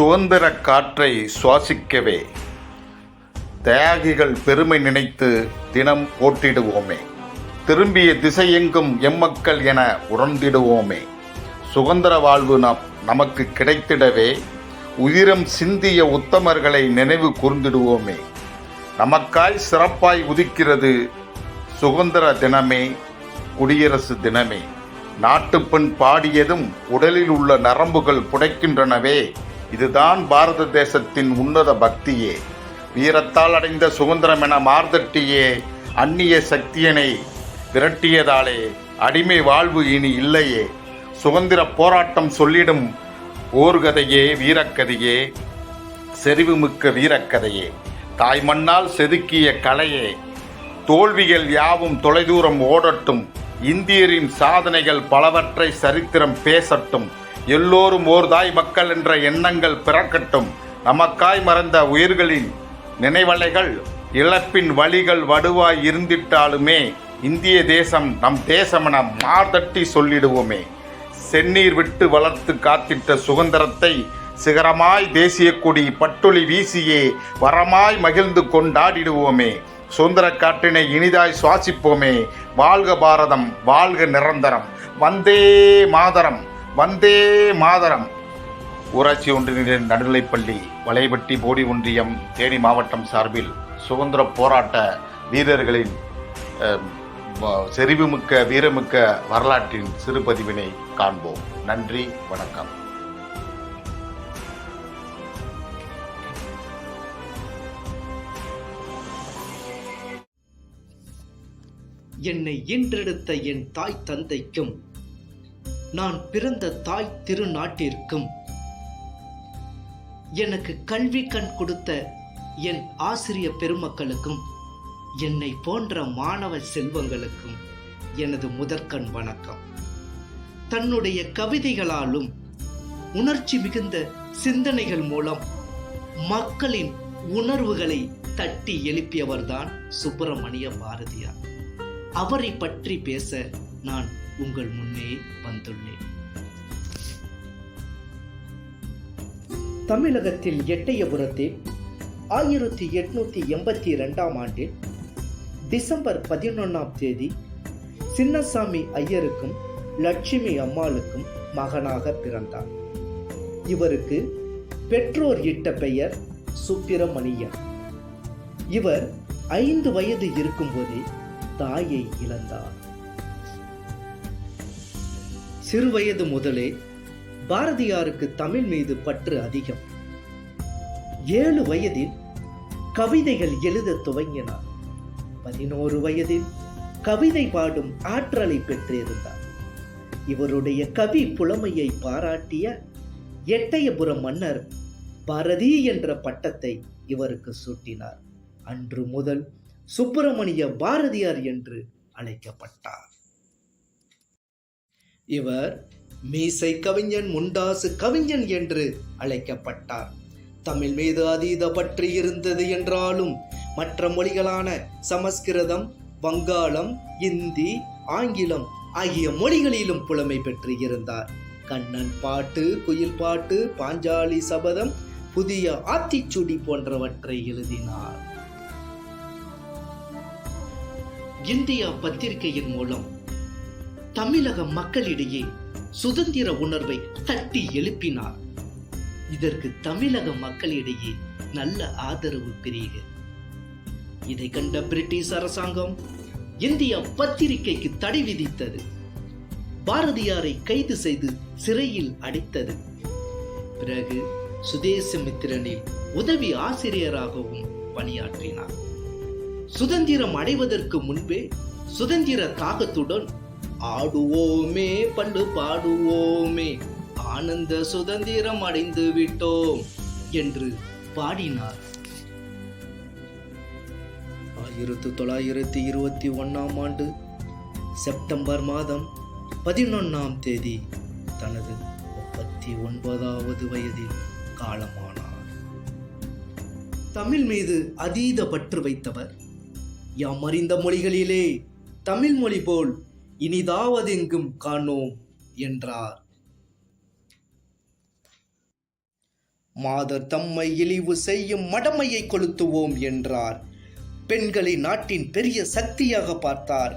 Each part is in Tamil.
சுதந்திர காற்றை சுவாசிக்கவே தியாகிகள் பெருமை நினைத்து தினம் போட்டிடுவோமே. திரும்பிய திசையெங்கும் எம்மக்கள் என உணர்ந்திடுவோமே சுதந்திர வாழ்வு நம் நமக்கு கிடைத்திடவே உயிரம் சிந்திய உத்தமர்களை நினைவு கூர்ந்திடுவோமே. நமக்காய் சிறப்பாய் உதிக்கிறது சுதந்திர தினமே குடியரசு தினமே. நாட்டுப்பெண் பாடியதும் உடலில் உள்ள நரம்புகள் புடைக்கின்றனவே. இதுதான் பாரத தேசத்தின் உன்னத பக்தியே. வீரத்தால் அடைந்த சுதந்திரம் என மார்தட்டியே. அந்நிய சக்தியனை விரட்டியதாலே அடிமை வாழ்வு இனி இல்லையே. சுதந்திர போராட்டம் சொல்லிடும் ஓர்கதையே வீரக்கதையே. செறிவுமிக்க வீரக்கதையே. தாய் மண்ணால் செதுக்கிய கலையே. தோல்விகள் யாவும் தொலைதூரம் ஓடட்டும். இந்தியரின் சாதனைகள் பலவற்றை சரித்திரம் பேசட்டும். எல்லோரும் ஓர்தாய் மக்கள் என்ற எண்ணங்கள் பிறக்கட்டும். நமக்காய் மறந்த உயிர்களின் நினைவலைகள் இழப்பின் வழிகள் வடுவாய் இருந்திட்டாலுமே இந்திய தேசம் நம் தேசமென மார்தட்டி சொல்லிடுவோமே. செந்நீர் விட்டு வளர்த்து காத்திட்ட சுதந்திரத்தை சிகரமாய் தேசிய கொடி பட்டொளி வீசியே வரமாய் மகிழ்ந்து கொண்டாடிடுவோமே. சுதந்திர காற்றினை இனிதாய் சுவாசிப்போமே. வாழ்க பாரதம் வாழ்க நிரந்தரம். வந்தே மாதரம். வந்தே மாதரம். ஊராட்சி ஒன்றிய நடுநிலைப்பள்ளி வலைபட்டி போடி ஒன்றியம் தேனி மாவட்டம் சார்பில் சுதந்திர போராட்ட வீரர்களின் செறிவுமிக்க வீரமிக்க வரலாற்றின் சிறுபதிவினை காண்போம். நன்றி வணக்கம். என்னை ஈன்றெடுத்த என் தாய் தந்தைக்கும் நான் பிறந்த தாய் திருநாட்டிற்கும். எனக்கு கல்வி கண் கொடுத்த என் ஆசிரிய பெருமக்களுக்கும் என்னை போன்ற மாணவ செல்வங்களுக்கும் எனது முதற்கண் வணக்கம். தன்னுடைய கவிதைகளாலும் உணர்ச்சி மிகுந்த சிந்தனைகள் மூலம் மக்களின் உணர்வுகளை தட்டி எழுப்பியவர்தான் சுப்பிரமணிய பாரதியார். அவரை பற்றி பேச நான் உங்கள் முன்னே வந்துள்ளேன். தமிழகத்தில் எட்டயபுரத்தில் ஆயிரத்தி எட்நூத்தி எண்பத்தி இரண்டாம் ஆண்டில் டிசம்பர் பதினொன்றாம் தேதி சின்னசாமி ஐயருக்கும் லட்சுமி அம்மாளுக்கும் மகனாக பிறந்தார். இவருக்கு பெற்றோர் இட்ட பெயர் சுப்பிரமணியன். இவர் ஐந்து வயது இருக்கும்போதே தாயை இழந்தார். சிறுவயது முதலே பாரதியாருக்கு தமிழ் மீது பற்று அதிகம். ஏழு வயதில் கவிதைகள் எழுத துவங்கினார். பதினோரு வயதில் கவிதை பாடும் ஆற்றலை பெற்றிருந்தார். இவருடைய கவி புலமையை பாராட்டிய எட்டயபுரம் மன்னர் பாரதி என்ற பட்டத்தை இவருக்கு சூட்டினார். அன்று முதல் சுப்பிரமணிய பாரதியார் என்று அழைக்கப்பட்டார். இவர் மீசை கவிஞன் முண்டாசு கவிஞன் என்று அழைக்கப்பட்டார். தமிழ் மீது அதீத பற்றி இருந்தது என்றாலும் மற்ற மொழிகளான சமஸ்கிருதம் வங்காளம் இந்தி ஆங்கிலம் ஆகிய மொழிகளிலும் புலமை பெற்று இருந்தார். கண்ணன் பாட்டு குயில் பாட்டு பாஞ்சாலி சபதம் புதிய ஆத்திச்சுடி போன்றவற்றை எழுதினார். இந்தியா பத்திரிகையின் மூலம் தமிழக மக்களிடையே சுதந்திர உணர்வை தட்டி எழுப்பினார். இதற்கு தமிழக மக்களிடையே நல்ல ஆதரவு பெருக இதை கண்ட பிரிட்டிஷ் அரசாங்கம் இந்திய பத்திரிகைக்கு தடை விதித்தது. பாரதியாரை கைது செய்து சிறையில் அடைத்தது. பிறகு சுதேசமித்திரனில் உதவி ஆசிரியராகவும் பணியாற்றினார். சுதந்திரம் அடைவதற்கு முன்பே சுதந்திர தாகத்துடன் ஆடுவோமே பண்டு பாடுவோமே. ஆனந்த சுதந்திரம் அடைந்து விட்டோம் என்று பாடினார். ஆயிரத்து தொள்ளாயிரத்தி இருபத்தி ஒன்னாம் ஆண்டு செப்டம்பர் மாதம் பதினொன்னாம் தேதி தனது முப்பத்தி ஒன்பதாவது வயதில் காலமானார். தமிழ் மீது அதீத பற்று வைத்தவர். யாம் அறிந்த மொழிகளிலே தமிழ் மொழி போல் இனிதாவதெங்கும் காணோம் என்றார். மாதர் தம்மை இழிவு செய்யும் மடமையை கொளுத்துவோம் என்றார். பெண்களை நாட்டின் பெரிய சக்தியாக பார்த்தார்.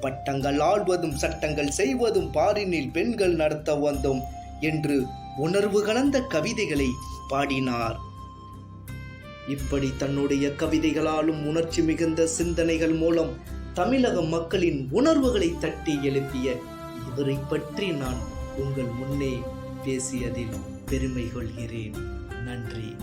பட்டங்கள் ஆழ்வதும் சட்டங்கள் செய்வதும் பாரினில் பெண்கள் நடத்த வந்தோம் என்று உணர்வு கலந்த கவிதைகளை பாடினார். இப்படி தன்னுடைய கவிதைகளாலும் உணர்ச்சி மிகுந்த சிந்தனைகள் மூலம் தமிழக மக்களின் உணர்வுகளை தட்டி எழுப்பிய இவரை பற்றி நான் உங்கள் முன்னே பேசியதில் பெருமை கொள்கிறேன். நன்றி.